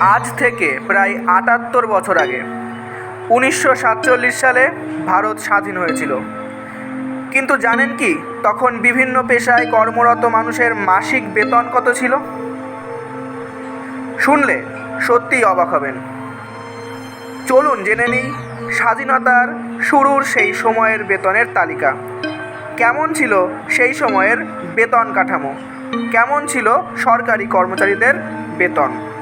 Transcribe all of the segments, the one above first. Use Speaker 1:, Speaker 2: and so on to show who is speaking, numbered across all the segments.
Speaker 1: আজ থেকে প্রায় আটাত্তর বছর আগে, উনিশশো সাতচল্লিশ সালে ভারত স্বাধীন হয়েছিল। কিন্তু জানেন কি, তখন বিভিন্ন পেশায় কর্মরত মানুষের মাসিক বেতন কত ছিল? শুনলে সত্যিই অবাক হবেন। চলুন জেনে নিই স্বাধীনতার শুরুর সেই সময়ের বেতনের তালিকা। কেমন ছিল সেই সময়ের বেতন কাঠামো? কেমন ছিল সরকারি কর্মচারীদের বেতন?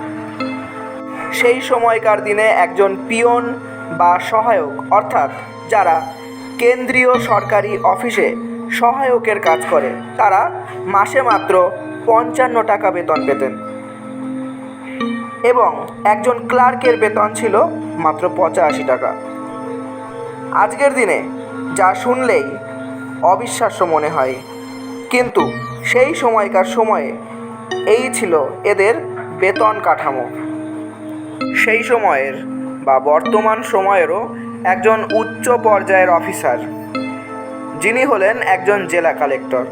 Speaker 1: সেই সময়কার দিনে একজন পিয়ন বা সহায়ক, অর্থাৎ যারা কেন্দ্রীয় সরকারি অফিসে সহায়কের কাজ করে, তারা মাসে মাত্র পঞ্চান্ন টাকা বেতন পেতেন। এবং একজন ক্লার্কের বেতন ছিল মাত্র পঁচাশি টাকা। আজকের দিনে যা শুনলেই অবিশ্বাস্য মনে হয়। কিন্তু সেই সময়কার সময়ে এই ছিল এদের বেতন কাঠামো। সেই সময়ের বা বর্তমান সময়েরও একজন উচ্চ পর্যায়ের অফিসার। যিনি হলেন একজন জেলা কালেক্টর।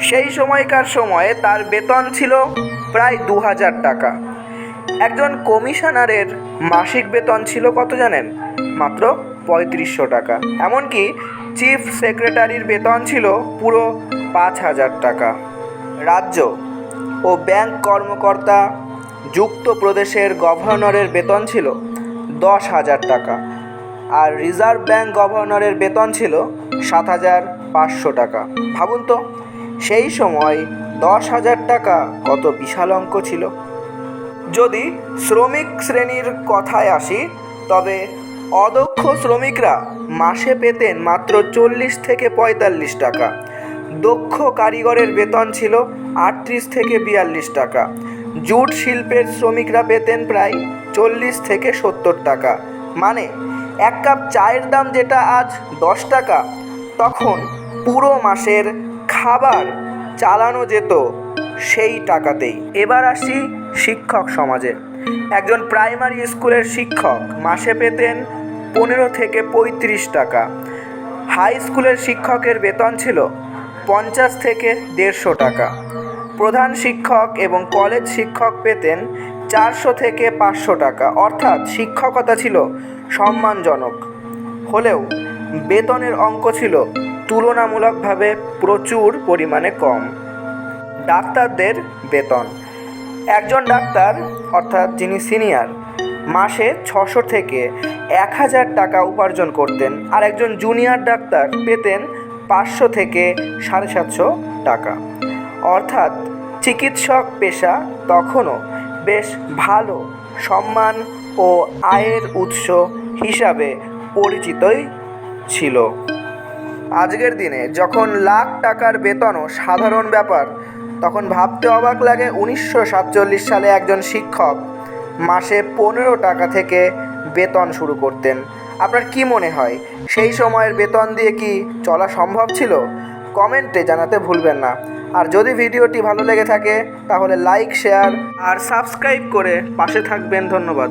Speaker 1: সেই সময়কার সময়ে তার বেতন ছিল প্রায় দু হাজার টাকা। একজন কমিশনারের মাসিক বেতন ছিল কত জানেন? মাত্র পঁয়ত্রিশশো টাকা। এমনকি চিফ সেক্রেটারির বেতন ছিল পুরো পাঁচ হাজার টাকা। রাজ্য ও ব্যাংক কর্মকর্তা যুক্ত প্রদেশের গভর্নরের বেতন ছিল দশ হাজার টাকা আর রিজার্ভ ব্যাংক গভর্নরের বেতন ছিল সাত হাজার পাঁচশো টাকা। ভাবুন তো, সেই সময় দশ হাজার টাকা কত বিশাল অঙ্ক ছিল। যদি শ্রমিক শ্রেণির কথায় আসি, তবে অদক্ষ শ্রমিকরা মাসে পেতেন মাত্র চল্লিশ থেকে পঁয়তাল্লিশ টাকা। দক্ষ কারিগরের বেতন ছিল আটত্রিশ থেকে বিয়াল্লিশ টাকা। জুট শিল্পের শ্রমিকরা পেতেন প্রায় চল্লিশ থেকে সত্তর টাকা। মানে এক কাপ চায়ের দাম যেটা আজ দশ টাকা, তখন পুরো মাসের খাবার চালানো যেত সেই টাকাতেই। এবার আসি শিক্ষক সমাজে। একজন প্রাইমারি স্কুলের শিক্ষক মাসে পেতেন পনেরো থেকে পঁয়ত্রিশ টাকা। হাই স্কুলের শিক্ষকের বেতন ছিল পঞ্চাশ থেকে দেড়শো টাকা। প্রধান শিক্ষক এবং কলেজ শিক্ষক পেতেন চারশো থেকে পাঁচশো টাকা। অর্থাৎ শিক্ষকতা ছিল সম্মানজনক। হলেও বেতনের অঙ্ক ছিল তুলনামূলকভাবে প্রচুর পরিমাণে কম। ডাক্তারদের বেতন। একজন ডাক্তার, অর্থাৎ যিনি সিনিয়র, মাসে ছশো থেকে এক হাজার টাকা উপার্জন করতেন আর একজন জুনিয়র ডাক্তার পেতেন পাঁচশো থেকে সাড়ে সাতশো টাকা। অর্থাৎ চিকিৎসক পেশা তখনও বেশ ভালো সম্মান ও আয়ের উৎস হিসাবে পরিচিতই ছিল। আজকের দিনে যখন লাখ টাকার বেতনও সাধারণ ব্যাপার, তখন ভাবতে অবাক লাগে উনিশশো সাতচল্লিশ সালে একজন শিক্ষক মাসে পনেরো টাকা থেকে বেতন শুরু করতেন। আপনার কি মনে হয়, সেই সময়ের বেতন দিয়ে কি চলা সম্ভব ছিল? কমেন্টে জানাতে ভুলবেন না। আর যদি ভিডিওটি ভালো লেগে থাকে, তাহলে লাইক শেয়ার আর সাবস্ক্রাইব করে পাশে থাকবেন। ধন্যবাদ।